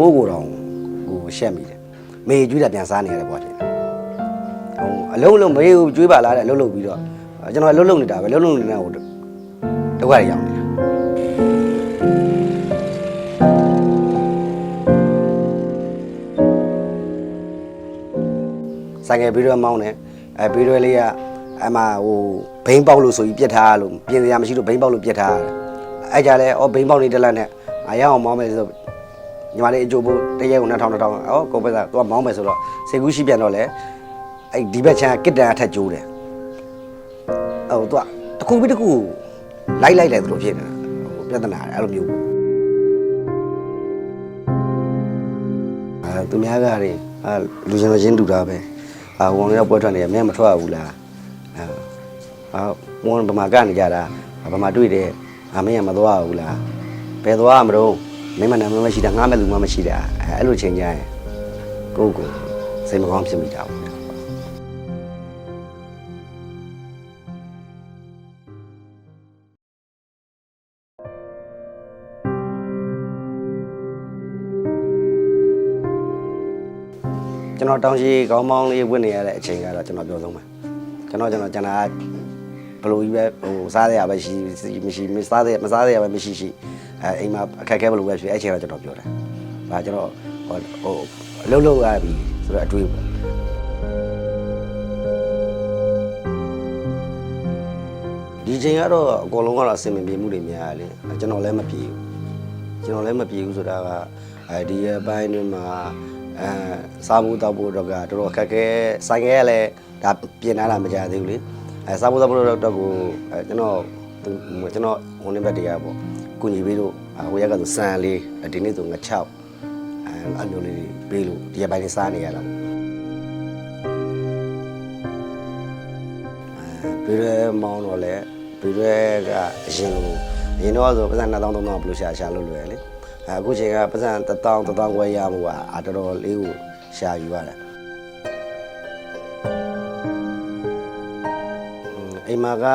ကိုကိုတောင်ကိုရှက်မိတယ်မေကျွေးတာပြန်စားနေရတယ်ပေါ့ဖြစ်ဟိုအလုံးလုံးမေကိုကျွေးပါလားတဲ့အလုံးလုံးပြီးတော့ကျွန်တော်အလုံးလုံးနေတာပဲအလုံးလုံးနေတာဟိုဒုက္ခတွေရောက်နေတာဆိုင်ငယ်ပြီးတော့မောင်းတယ်အဲပြီးတော့လေးကအမှဟိုဘိန်းပေါက်လို့ဆိုပြီးပြစ်ထားလို့ပြင်စရာမရှိလို့ဘိန်းပေါက်လို့ပြစ်ထားရတယ်အဲကြလဲအော်ဘိန်းပေါက်လေးတစ်လက်နဲ့အရအောင်မောင်းမယ်ဆို ညီမလေးအကျိုးဖို့တရက်ကို2000 2000အော်ကိုပဲကသူကမောင်းမယ်ဆိုတော့စေကူးရှိပြန်တော့လဲအဲ့ဒီဘက်ချမ်းကစ်တန်အထက်ကျိုးတယ်ဟိုသူကတစ်ခုပြီးတစ်ခုလိုက်လိုက်တယ်သူတို့ဖြစ်နေတာဟိုပြဿနာအဲ့လိုမျိုးအဲသူများကတွေအာလူချင်းချင်းတူတာပဲအာဝန်ရောက်ပွဲထွက်နေတယ်မင်းမထွက်ရဘူးလားအဲအာဝန်ဗမာကနေကြတာဗမာတွေ့တယ်အာမင်းကမသွားရဘူးလားဘယ်သွားရမလို့ မင်းမနာမမရှိတာငားမဲ့လူမှမရှိတာအဲအဲ့လိုချိန်ကြရင်ကိုယ့်ကိုယ်စိတ်မကောင်းဖြစ်မိတာပေါ့ကျွန်တော်တောင်ရှိကောင်းမောင်းလေးဝင်နေရတဲ့အချိန်ကတော့ကျွန်တော်ပြောဆုံးပါကျွန်တော်ကျွန်တော်ကျွန်တော်ဘလိုကြီးပဲဟိုစားရရပဲရှိမရှိမစားရမစားရပဲမရှိရှိ အဲအိမ်မှာအခက်အခဲဘလိုပဲဖြစ်အဲ့ချိန်တော့ကျွန်တော်ပြောတယ်။ဒါကျွန်တော်ဟိုဟိုအလုပ်လုပ်ရပြီဆိုတော့အတွေးပေါ့ဒီချိန်ကတော့အကုန်လုံးကတော့အဆင်မပြေမှုတွေများတယ်လေကျွန်တော်လည်းမပြေဘူးကျွန်တော်လည်းမပြေဘူးဆိုတာကအဲဒီအပိုင်းတွေမှာအဲစားဖို့တောက်ဖို့တော့ကတော်တော်ခက်ခဲဆိုင်ခဲကလည်းဒါပြင်လာတာမကြသေးဘူးလေအဲစားဖို့တောက်ဖို့တော့ကိုအဲကျွန်တော်ကျွန်တော်ဝန်နေဘက်တရားပေါ့ ကုညီပေးလို့ဟိုရက်ကဆိုစံလေးဒီနေ့ဆိုငချောက်အဲအမျိုးလေးပေးလို့ဒီအပိုင်းလေးစားနေရတာပေါ့ပြီးရဲမောင်းတော့လဲပြီးရဲကအရင်လိုအရင်တော့ဆိုပတ်စံ2000 3000ဘယ်လိုရှာရှာလို့လွယ်လေအဲအခုချိန်ကပတ်စံ1000 1000ခွဲရမှုကအတော်တော်လေးကိုရှာယူရတယ်အိမ်မှာက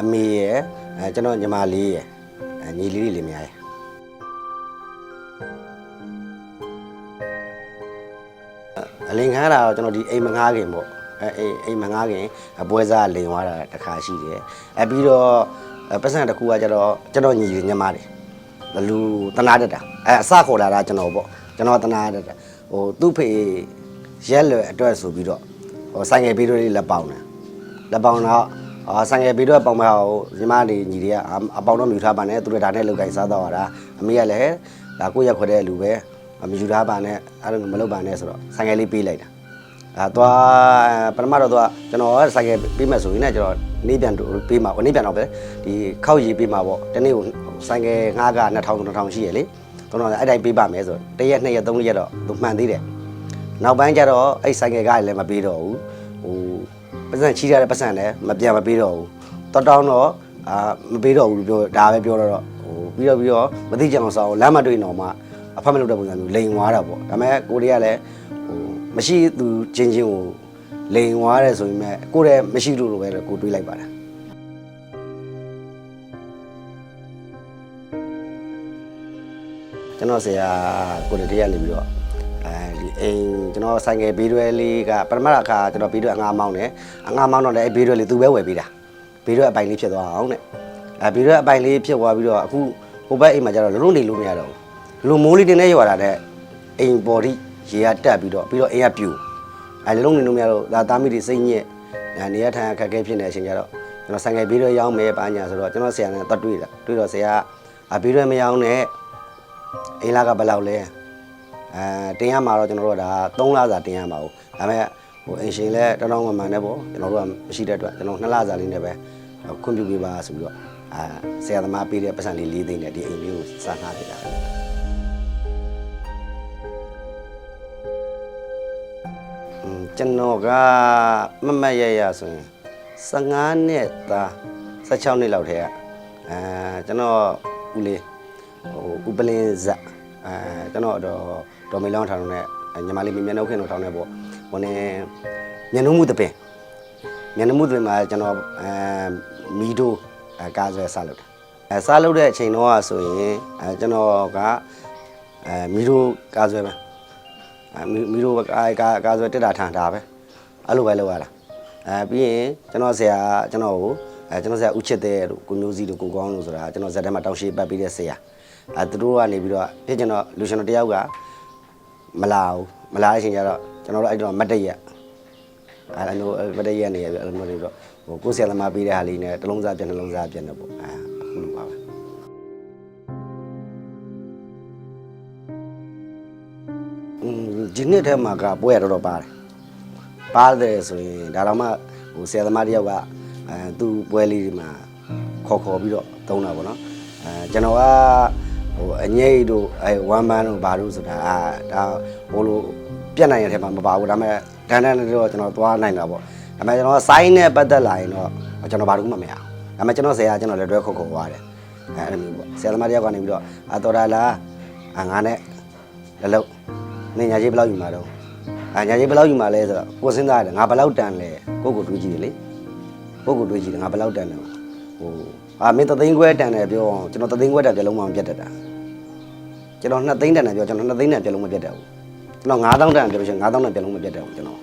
အမေရယ်အဲကျွန်တော်ညီမလေးရယ်အဲ ညီလေးလေးလေးများရယ်အလင်ခါတာတော့ကျွန်တော်ဒီအိမ်မငားခင်ပေါ့အဲအိမ်အိမ်မငားခင်အပွဲစားလိန်သွားတာတစ်ခါရှိတယ်အဲပြီးတော့အဲပတ်စံတစ်ခုကကျတော့ကျွန်တော်ညီညီမလေးလူတနာတတ်တာအဲအစခေါ်လာတာကျွန်တော်ပေါ့ကျွန်တော်တနာတတ်တာဟိုသူ့ဖေရက်လွယ်အတွက်ဆိုပြီးတော့ဟိုဆိုင်ငယ်ပြီးတော့လေးလက်ပေါင်တယ်လက်ပေါင်တော့ အာဆိုင်ငယ်ပြီးတော့ပေါင်မဟိုညီမလေးညီတွေကအပေါင်တော့မြူထားပါနဲ့သူတို့ဒါနဲ့လောက်ကင်စားတော့ရတာအမေကလည်းဒါကိုရက်ခွက်တဲ့လူပဲမယူထားပါနဲ့အဲ့လိုမလုပ်ပါနဲ့ဆိုတော့ဆိုင်ငယ်လေးပေးလိုက်တာအဲသွားပထမတော့သွားကျွန်တော်ဆိုင်ကယ်ပေးမယ်ဆိုရင်လည်းကျွန်တော်နေပြန်ပေးမှာနေပြန်တော့ပဲဒီခောက်ရီပေးမှာပေါ့တနေ့ကိုဆိုင်ကယ်ငှားက2000 2000ရှိရလေကျွန်တော်အဲ့တိုင်းပေးပါမယ်ဆိုတရက်နှစ်ရက်သုံးရက်တော့သူမှန်သေးတယ်နောက်ပိုင်းကျတော့အဲ့ဆိုင်ကယ်ကလည်းမပေးတော့ဘူးဟို ပတ်စံချီးရတဲ့ပတ်စံလည်းမပြန်မပေးတော့ဘူးတော်တောင်းတော့အာမပေးတော့ဘူးပြောဒါပဲပြောတော့ဟိုပြီးတော့ပြီးတော့မသိကြအောင်စောင်းလမ်းမတွေ့တော့မှအဖတ်မလုပ်တဲ့ပုံစံမျိုးလိန်သွားတာပေါ့ဒါပေမဲ့ကိုရီးယားလည်းဟိုမရှိသူချင်းချင်းကိုလိန်သွားတယ်ဆိုရင်မဲ့ကိုယ်တည်းမရှိလို့လိုပဲကိုတွေးလိုက်ပါလားကျွန်တော်ဆရာကိုတည်းကနေပြီးတော့ အဲဒီအိမ်ကျွန်တော်ဆိုင်ငယ်ဘေးတွဲလေးကပထမတစ်ခါကျွန်တော်ဘေးတွဲအငားမောင်းတယ်အငားမောင်းတော့လည်းဘေးတွဲလေးသူပဲဝယ်ပေးတာဘေးတွဲအပိုင်လေးဖြစ်သွားအောင်တဲ့အဲဘေးတွဲအပိုင်လေးဖြစ်သွားပြီးတော့အခုဟိုဘက်အိမ်မှာကျတော့လုံးလုံးနေလို့မရတော့ဘူးလူမိုးလေးတင်နေရွာတာတဲ့အိမ်ပေါ်ထိရေကတက်ပြီးတော့ပြီးတော့အိမ်ကပြူအဲလုံးနေလို့မရတော့ဒါသားမိတွေစိတ်ညစ်နေရထိုင်အခက်အခဲဖြစ်နေတဲ့အချိန်ကျတော့ကျွန်တော်ဆိုင်ငယ်ဘေးတွဲရောင်းမယ်ပါညာဆိုတော့ကျွန်တော်ဆရာနဲ့တက်တွေ့တာတွေ့တော့ဆရာကအဘေးတွဲမရောင်းနဲ့အိမ်လာကဘယ်လောက်လဲ အဲတင်ရမှာတော့ကျွန်တော်တို့ကဒါ3လစာတင်ရမှာဟုတ်ဒါပေမဲ့ဟိုအင်ရှင်လဲတောင်းတောင်းမှန်မှန်နဲ့ပေါ့ကျွန်တော်တို့ကမရှိတဲ့အတွက်ကျွန်တော်2လစာလေးနဲ့ပဲခွင့်ပြုပေးပါဆိုပြီးတော့အာဆရာသမားပေးတဲ့ပတ်စံလေး၄သိန်းနဲ့ဒီအိမ်လေးကိုစထားပြတာอืมကျွန်တော်ကမမတ်ရရဆိုရင်15နှစ်သား16နှစ်လောက်ထဲကအဲကျွန်တော်ဦးလေးဟိုဥပလင်းဇက်အဲကျွန်တော်တော့ ဒေါ်မေလောင်းထောင်နဲ့ညီမလေးမြမျက်နှုတ်ခင်တို့ထောင်နဲ့ပေါ့ဟိုနေမျက်နှုတ်မှုတပင်မျက်နှုတ်မှုတပင်မှာကျွန်တော်အဲမီဒိုအဲကားဆွဲစားလုပ်တယ်အဲစားလုပ်တဲ့အချိန်တော့ဆိုရင်အဲကျွန်တော်ကအဲမီရိုကားဆွဲပဲအဲမီမီရိုကားကားကားဆွဲတက်တာထန်တာပဲအဲ့လိုပဲလုပ်ရတာအဲပြီးရင်ကျွန်တော်ဆရာကျွန်တော်ကိုအဲကျွန်တော်ဆရာဦးချစ်တဲ့တို့ကိုမျိုးစီတို့ကိုကောင်းလို့ဆိုတာကျွန်တော်ဇက်ထဲမှာတောက်ရှိပတ်ပြီးတဲ့ဆရာအဲသူတို့ကနေပြီးတော့ဖြစ်ကျွန်တော်လူရှင်တော်တယောက်က မလာဘူးမလာတဲ့အချိန်ကျတော့ကျွန်တော်တို့အဲ့တော့မတ်တရက်အဲအဲ့လိုမတ်တရက်နေရပြီအဲ့လိုမျိုးတွေတော့ဟိုကိုယ်ဆရာသမားပေးတဲ့ဟာလေးနဲ့တစ်လုံးစားပြန်တစ်လုံးစားပြန်တော့ပေါ့အဲအခုလိုပါပဲอืมဒီနှစ်ထဲမှာကပွဲရတော့တော့ပါတယ်ပါတယ်ဆိုရင်ဒါတော့မှဟိုဆရာသမားတယောက်ကအဲသူ့ပွဲလေးဒီမှာခေါ်ခေါ်ပြီးတော့တုံးတာပေါ့နော်အဲကျွန်တော်က ဟိုအငိတ်တို့အဲဝမ်မန်တို့ဘာလို့ဆိုတာအာဒါဘိုးလိုပြက်နိုင်တဲ့ထဲမှာမပါဘူးဒါပေမဲ့တန်းတန်းလေးတော့ကျွန်တော်သွားနိုင်တာပေါ့ဒါပေမဲ့ကျွန်တော်စိုင်းနဲ့ပတ်သက်လာရင်တော့ကျွန်တော်ဘာလို့မှမရအောင်ဒါပေမဲ့ကျွန်တော်ဆရာကကျွန်တော်လည်းတွဲခေါ်ခေါ်သွားတယ်အဲအဲ့လိုမျိုးပေါ့ဆရာသမားတယောက်ကနေပြီးတော့အာတော်တာလားအာငါနဲ့လည်းလို့နေညာကြီးဘယ်လောက်ယူမှာတော့အာညာကြီးဘယ်လောက်ယူမှာလဲဆိုတော့ကိုယ်စဉ်းစားရတယ်ငါဘယ်လောက်တန်လဲကိုယ့်ကိုတွေးကြည့်တယ်လေကိုယ့်ကိုတွေးကြည့်တယ်ငါဘယ်လောက်တန်လဲ ဟိုအာမင်းသသိန်းခွဲတန်တယ်ပြောအောင်ကျွန်တော်သသိန်းခွဲတန်ပြလုံးမပြတ်တတ်တာကျွန်တော်နှစ်သိန်းတန်တယ်ပြောကျွန်တော်နှစ်သိန်းတန်ပြလုံးမပြတ်တတ်ဘူးကျွန်တော်9000တန်ပြောလို့ရှိရင်9000တန်ပြလုံးမပြတ်တတ်ဘူးကျွန်တော်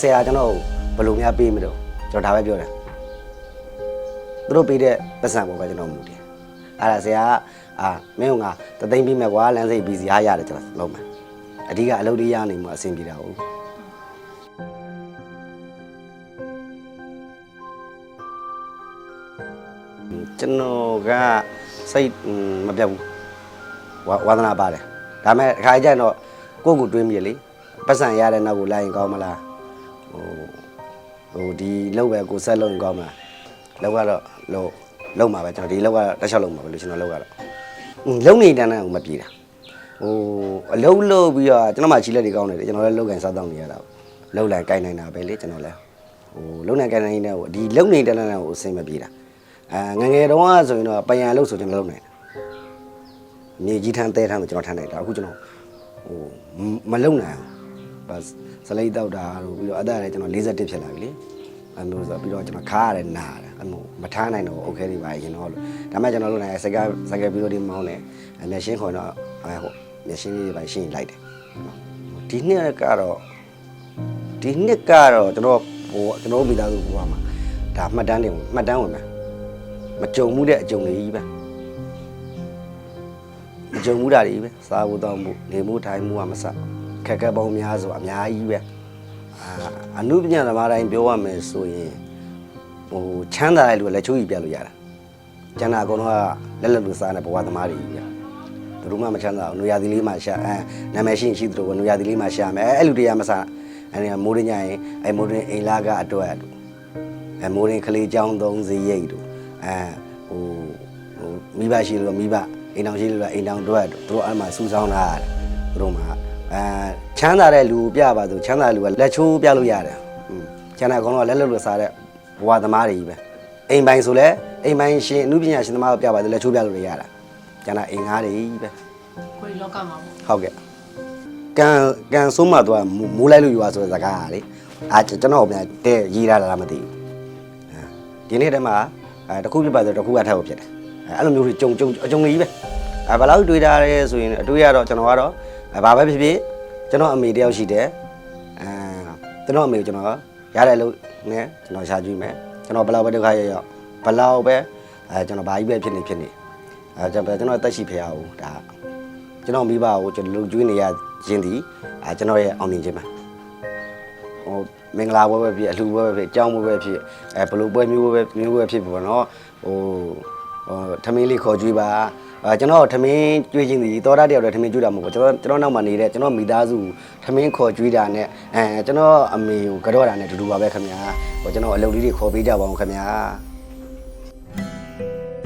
ဆရာကျွန်တော်ဘယ်လိုများပေးမလို့ကျွန်တော်ဒါပဲပြောတယ်သူတို့ပေးတဲ့ပတ်စံပေါ်ပဲကျွန်တော်မူတယ်အဲ့ဒါဆရာကအာမင်းကငါသသိန်းပြီးမယ်ကွာလမ်းစိတ်ပြီးစီအားရတယ်ကျွန်တော်လုံးမယ်အဓိကအလုပ်တွေရနေမှာအဆင်ပြေတာဟုတ် ကျွန်တော်ကစိတ်မပြတ်ဘူးဝါဝါသနာပါတယ်ဒါပေမဲ့အခါကျရင်တော့ကိုယ့်ကိုတွေးမိရလေပတ်စံရတဲ့နောက်ကိုလိုက်ရင်ကောင်းမလားဟိုဟိုဒီလောက်ပဲကိုဆက်လုံးရင်ကောင်းမလားလောက်ကတော့လို့လုံးမှာပဲကျွန်တော်ဒီလောက်ကတက်လျှောက်လုံးမှာပဲလို့ကျွန်တော်လောက်ကတော့လုံးနေတန်းတန်းကိုမပြေတာဟိုအလုံးလုံးပြီးတော့ကျွန်တော်မှချီလက်တွေကောင်းတယ်လေကျွန်တော်လည်းလောက်ကန်စားတောင်းနေရတာလောက်လိုက်ကိုင်နိုင်တာပဲလေကျွန်တော်လည်းဟိုလုံနိုင်ကိုင်နိုင်နေဟိုဒီလုံနေတန်းတန်းကိုအဆင်မပြေတာ အဲငငယ်တုန်းကဆိုရင်တော့ပယံလို့ဆိုတယ်မလုပ်နိုင်ဘူးမြေကြီးထမ်းတဲထမ်းဆိုကျွန်တော်ထမ်းလိုက်တာအခုကျွန်တော်ဟိုမလုံနိုင်ဘူးစလိတ်တောက်တာတို့ပြီးတော့အသက်လည်းကျွန်တော်41ဖြစ်လာပြီလေအဲလိုဆိုပြီးတော့ကျွန်တော်ခါရတယ်နာရတယ်အဲလိုမထားနိုင်တော့ okay တွေပါရင်တော့လို့ဒါမှကျွန်တော်လုပ်နိုင်စကစကပြီးတော့ဒီမောင်းတယ်အမျက်ရှင်းခေါ်တော့အဲဟုတ်မျက်ရှင်းလေးပါရှင်းလိုက်တယ်ဒီနှစ်ကတော့ဒီနှစ်ကတော့ကျွန်တော်ဟိုကျွန်တော်မိသားစုဘဝမှာဒါမှတ်တမ်းတွေမှတ်တမ်းဝင်မယ် မကြုံမှုတဲ့အကြုံတွေကြီးပဲမကြုံမှုတာတွေကြီးပဲစားဖို့တောင်းဖို့နေမှုထိုင်မှုကမစခက်ခဲပေါင်းများစွာအများကြီးပဲအာအနုပညာသမားတိုင်းပြောရမယ်ဆိုရင်ဟိုချမ်းသာတဲ့လူကလက်ချိုးကြီးပြလို့ရတာကျန်တာအကုန်လုံးကလက်လက်လူစားတဲ့ဘဝသမားတွေကြီးပဲဘယ်သူမှမချမ်းသာဘူးနွေရာသီလေးမှရှာအဲနာမည်ရှိရင်ရှိသလိုပဲနွေရာသီလေးမှရှာမယ်အဲအဲ့လူတရားမစားအဲဒီမိုးရင်းညရင်အဲမိုးရင်းအိမ်လာကအတွက်တို့အဲမိုးရင်းကလေးချောင်းသုံးစီရိတ်တို့ အဲဟိုဟိုမိဘရှိလို့မိဘအိမ်တောင်ရှိလို့အိမ်တောင်အတွက်တို့သူတို့အဲ့မှာစူးစောင်းတာသူတို့မှာအဲချမ်းသာတဲ့လူကိုပြပါသူချမ်းသာတဲ့လူကလက်ချိုးပြလို့ရတယ်อืมကျန်တဲ့အကောင်တော့လက်လွတ်လွတ်စားတဲ့ဘဝသမားတွေကြီးပဲအိမ်ပိုင်ဆိုလဲအိမ်ပိုင်ရှင်အမှုပညာရှင်သမားကိုပြပါသူလက်ချိုးပြလို့ရတာကျန်တာအိမ်ငါးတွေကြီးပဲကိုယ်လောကမှာပေါ့ဟုတ်ကဲ့ကန်ကန်ဆုံးမှတော့မိုးလိုက်လို့ယူရဆိုတဲ့စကားကလေအာကျွန်တော်ပြန်တဲ့ရေးရတာလားမသိဘူးအဲဒီနေ့တည်းမှာ အဲတစ်ခုပြပါဆိုတစ်ခုကထပ်ဖို့ဖြစ်တယ်အဲအဲ့လိုမျိုးတွေကြုံကြုံအကြုံကြီးပဲအဲဘယ်လောက်တွေးတာလဲဆိုရင်အတွေးရတော့ကျွန်တော်ကတော့အဲဘာပဲဖြစ်ဖြစ်ကျွန်တော်အမေတယောက်ရှိတယ်အဲကျွန်တော်အမေကိုကျွန်တော်ရတဲ့လို့နဲ့ကျွန်တော်ရှာကြည့်မယ်ကျွန်တော်ဘယ်လောက်ပဲဒုက္ခရောက်ရောက်ဘယ်လောက်ပဲအဲကျွန်တော်ဘာကြီးပဲဖြစ်နေဖြစ်နေအဲကျွန်တော်ကျွန်တော်အသက်ရှိဖရအောင်ဒါကျွန်တော်မိဘကိုကျွန်တော်လုံကျွေးနေရခြင်းဒီအာကျွန်တော်ရဲ့အောင်မြင်ခြင်းပါဟို မင်္ဂလာပွဲပဲဖြစ်အလှပွဲပဲဖြစ်အကြောင်းပွဲပဲဖြစ်အဲဘလို့ပွဲမျိုးပဲမျိုးပဲဖြစ်ပေါ့နော်ဟိုဟိုထမင်းလေးခေါ်ကျွေးပါအာကျွန်တော်ထမင်းကျွေးခြင်းဒီတော်တာတယောက်တည်းထမင်းကျွေးတာမဟုတ်ဘူးကျွန်တော်ကျွန်တော်နောက်မှာနေတဲ့ကျွန်တော်မိသားစုထမင်းခေါ်ကျွေးတာနဲ့အဲကျွန်တော်အမေကိုကြော့တာနဲ့တူတူပါပဲခင်ဗျာဟိုကျွန်တော်အလုပ်လေးတွေခေါ်ပေးကြပါအောင်ခင်ဗျာ